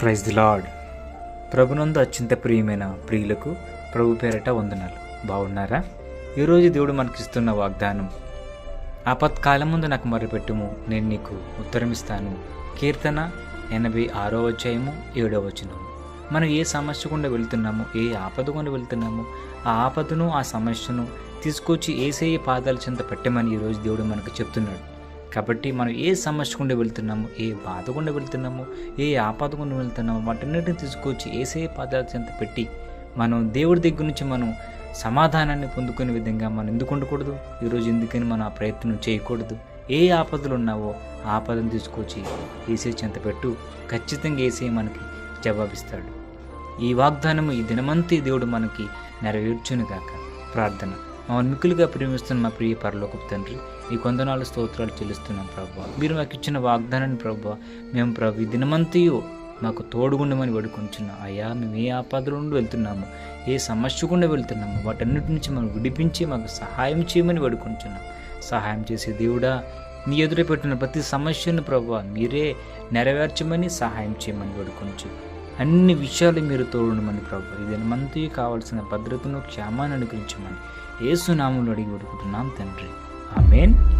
Praise the lord. ప్రభునందు అత్యంత ప్రియమైన ప్రియులకు ప్రభు పేరట వందనాలు. బాగున్నారా? ఈరోజు దేవుడు మనకిస్తున్న వాగ్దానం. ఆపత్కాలం ముందు నాకు మొరపెట్టుము నేను నీకు ఉత్తరమిస్తాను. కీర్తన ఎనభై ఆరో అధ్యాయము ఏడో వచనం మనం ఏ సమస్య గుండా వెళ్తున్నామో ఏ ఆపద గుండా వెళ్తున్నామో ఆ ఆపదను ఆ సమస్యను తీసుకొచ్చి ఏసే పాదాల చెంత పెట్టమని ఈరోజు దేవుడు మనకు చెప్తున్నాడు. కాబట్టి మనం ఏ సమస్య గుండా ఏ బాధ గుండా వెళ్తున్నాము ఏ ఆపద గుండా వెళ్తున్నామో వాటన్నిటిని తీసుకొచ్చి ఏసే పాదాల పెట్టి మనం దేవుడి దగ్గర నుంచి మనం సమాధానాన్ని పొందుకునే విధంగా మనం ఎందుకు ఉండకూడదు? ఈరోజు ఎందుకని మనం ఆ ప్రయత్నం చేయకూడదు? ఏ ఆపదలు ఉన్నావో ఆ ఆపదను తీసుకొచ్చి ఏసే చెంత పెట్టు. ఖచ్చితంగా ఏసే మనకి జవాబిస్తాడు. ఈ వాగ్దానము ఈ దినమంతి దేవుడు మనకి నెరవేర్చునుగాక. ప్రార్థన. మమ్మల్ని మిక్కులుగా ప్రేమిస్తున్న మా ప్రియ పరలోకపు తండ్రి ఈ కొందనాలు స్తోత్రాలు చెల్లిస్తున్నాం ప్రభు. మీరు మాకు ఇచ్చిన వాగ్దానాన్ని ప్రభా మేము ప్రభు దినమంతయు మాకు తోడుగుండమని వేడుకుంటున్నాం అయ్యా మేము ఏ ఆపదల నుండి వెళ్తున్నాము ఏ సమస్య గుండా వెళ్తున్నాము వాటన్నిటి నుంచి మనం విడిపించి మాకు సహాయం చేయమని వేడుకుంటున్నాం సహాయం చేసే దేవుడా నీ ఎదురు పెట్టిన ప్రతి సమస్యను ప్రభు మీరే నెరవేర్చమని సహాయం చేయమని వేడుకొంచు. అన్ని విషయాలు మీరు తోడుండమని ప్రభు ఇది మనతో కావాల్సిన భద్రతను క్షేమాన్ని అనుగ్రహించమని ఏసునామంలో అడిగి వేడుకుంటున్నాం తండ్రి. ఆమెన్.